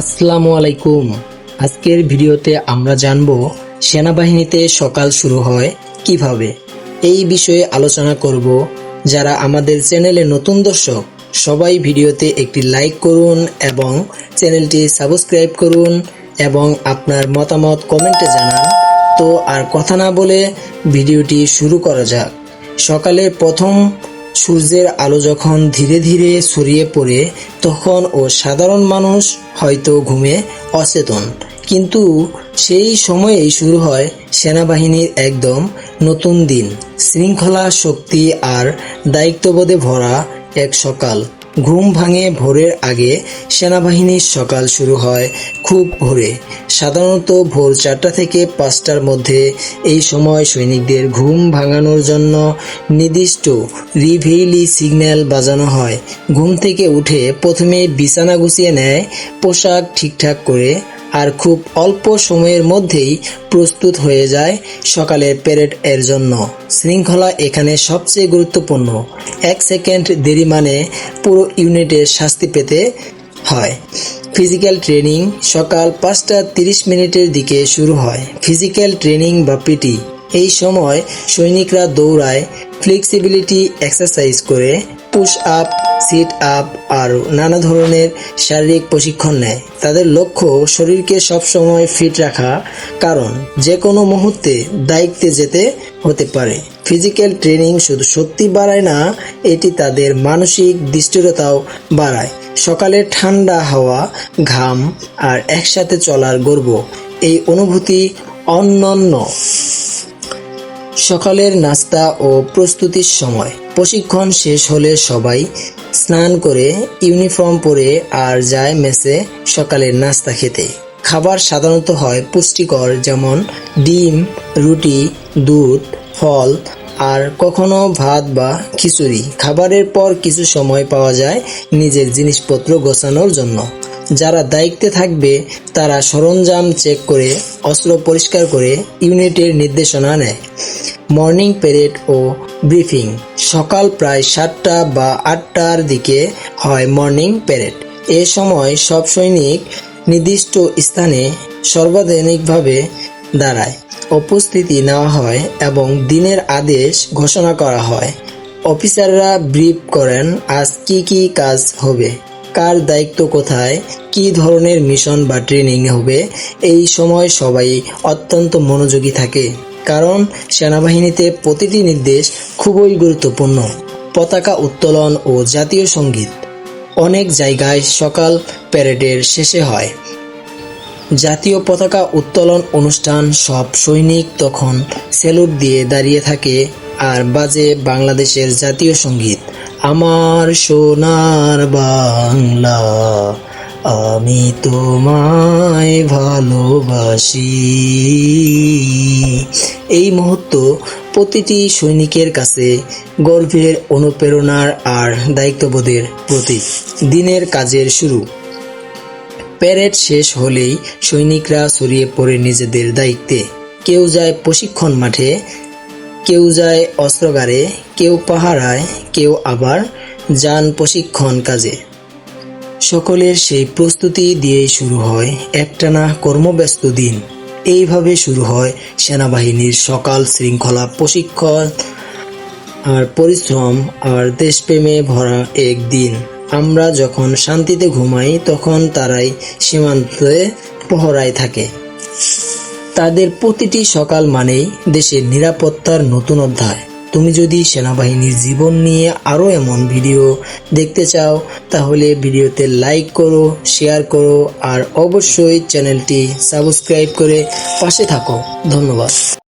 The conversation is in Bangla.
আসসালামু আলাইকুম। আজকের ভিডিওতে আমরা জানব সেনাবাহিনীতে সকাল শুরু হয় কীভাবে। এই বিষয়ে আলোচনা করব। যারা আমাদের চ্যানেলে নতুন দর্শক, সবাই ভিডিওতে একটি লাইক করুন এবং চ্যানেলটি সাবস্ক্রাইব করুন এবং আপনার মতামত কমেন্টে জানান। তো আর কথা না বলে ভিডিওটি শুরু করা যাক। সকালে প্রথম সূর্যের আলো যখন ধীরে ধীরে ছড়িয়ে পড়ে, তখন ও সাধারণ মানুষ হয়তো ঘুমে অচেতন। কিন্তু সেই সময়েই শুরু হয় সেনাবাহিনীর একদম নতুন দিন। শৃঙ্খলা, শক্তি আর দায়িত্ববোধে ভরা এক সকাল। ঘুম ভাঙে ভোরের আগে সেনাবাহিনীর সকাল শুরু হয় খুব ভোরে। সাধারণত ভোর চারটা থেকে পাঁচটার মধ্যে এই সময় সৈনিকদের ঘুম ভাঙানোর জন্য নির্দিষ্ট রিভেইলি সিগন্যাল বাজানো হয়। ঘুম থেকে উঠে প্রথমে বিছানা গুছিয়ে নেয়, পোশাক ঠিকঠাক করে আর খুব অল্প সময়ের মধ্যেই প্রস্তুত হয়ে যায় সকালের প্যারেড এর জন্য। শৃঙ্খলা এখানে সবচেয়ে গুরুত্বপূর্ণ। এক সেকেন্ড দেরি মানে পুরো ইউনিটের শাস্তি পেতে হয়। ফিজিক্যাল ট্রেনিং সকাল পাঁচটা তিরিশ মিনিটের দিকে শুরু হয়। ফিজিক্যাল ট্রেনিং বা পিটি। এই সময় সৈনিকরা দৌড়ায়, ফ্লেক্সিবিলিটি এক্সারসাইজ করে, পুশ আপ সিট আপ আর নানা ধরনের শারীরিক প্রশিক্ষণ নেয়। তাদের লক্ষ্য শরীরকে সবসময় ফিট রাখা, কারণ যে কোনো মুহূর্তে দায়িত্বে যেতে হতে পারে। ফিজিক্যাল ট্রেনিং শুধু শক্তি বাড়ায় না, এটি তাদের মানসিক দৃষ্টিরতাও বাড়ায়। সকালে ঠান্ডা হাওয়া, ঘাম আর একসাথে চলার গর্ব, এই অনুভূতি অন্যান্য সকালের নাস্তা ও প্রস্তুতির সময়। প্রশিক্ষণ শেষ হলে সবাই স্নান করে ইউনিফর্ম পরে আর যায় মেসে সকালের নাস্তা খেতে। খাবার সাধারণত হয় পুষ্টিকর, যেমন ডিম, রুটি, দুধ, ফল আর কখনো ভাত বা খিচুড়ি। খাবারের পর কিছু সময় পাওয়া যায় নিজের জিনিসপত্র গোছানোর জন্য। যারা দায়িত্বে থাকবে, তারা সরঞ্জাম চেক করে, অস্ত্র পরিষ্কার করে ইউনিটের নির্দেশনা নেয়। মর্নিং প্যারেড ও ব্রিফিং সকাল প্রায় সাতটা বা আটটার দিকে হয় মর্নিং প্যারেড। এ সময় সব সৈনিক নির্দিষ্ট স্থানে সর্বাধিকভাবে দাঁড়ায়। উপস্থিতি নেওয়া হয় এবং দিনের আদেশ ঘোষণা করা হয়। অফিসাররা ব্রিফ করেন, আজ কি কি কাজ হবে। কার দায়িত্ব কোথায়? কি ধরনের মিশন বা ট্রেনিং হবে? এই সময় সবাই অত্যন্ত মনোযোগী থাকে। কারণ সেনাবাহিনীতে প্রতিটি নির্দেশ খুবই গুরুত্বপূর্ণ। পতাকা উত্তোলন ও জাতীয় সংগীত। অনেক জায়গায় সকাল প্যারেডের শেষে হয়। জাতীয় পতাকা উত্তোলন অনুষ্ঠান সব সৈনিক তখন স্যালুট দিয়ে দাঁড়িয়ে থাকে আর বাজে বাংলাদেশের জাতীয় সংগীত। আমার সোনার বাংলা, আমি তোমায় ভালোবাসি। এই মুহূর্ত প্রতিটি সৈনিকের কাছে গর্বের অনুপ্রেরণার আর দায়িত্ববোধের প্রতীক। দিনের কাজের শুরু। প্যারেড শেষ হলেই সৈনিকরা ছড়িয়ে পড়ে নিজেদের দায়িত্বে। কেউ যায় প্রশিক্ষণ মাঠে কেউ যায় অস্ত্রগারে, কেউ পাহারায়, কেউ আবার যান প্রশিক্ষণ কাজে। সকলের সেই প্রস্তুতি দিয়েই শুরু হয় একটানা কর্মব্যস্ত দিন। এইভাবে শুরু হয় সেনাবাহিনীর সকাল শৃঙ্খলা প্রশিক্ষণ আর পরিশ্রম আর দেশপ্রেমে ভরা এক দিন। আমরা যখন শান্তিতে ঘুমাই, তখন তারাই সীমান্তে পহরায় থাকে। তাদের প্রতিটি সকাল মানে দেশের নিরাপত্তার নতুন অধ্যায়। তুমি যদি সেনাবাহিনীর জীবন নিয়ে আরও এমন ভিডিও দেখতে চাও, তাহলে ভিডিওতে লাইক করো, শেয়ার করো, আর অবশ্যই চ্যানেলটি সাবস্ক্রাইব করে পাশে থাকো। ধন্যবাদ।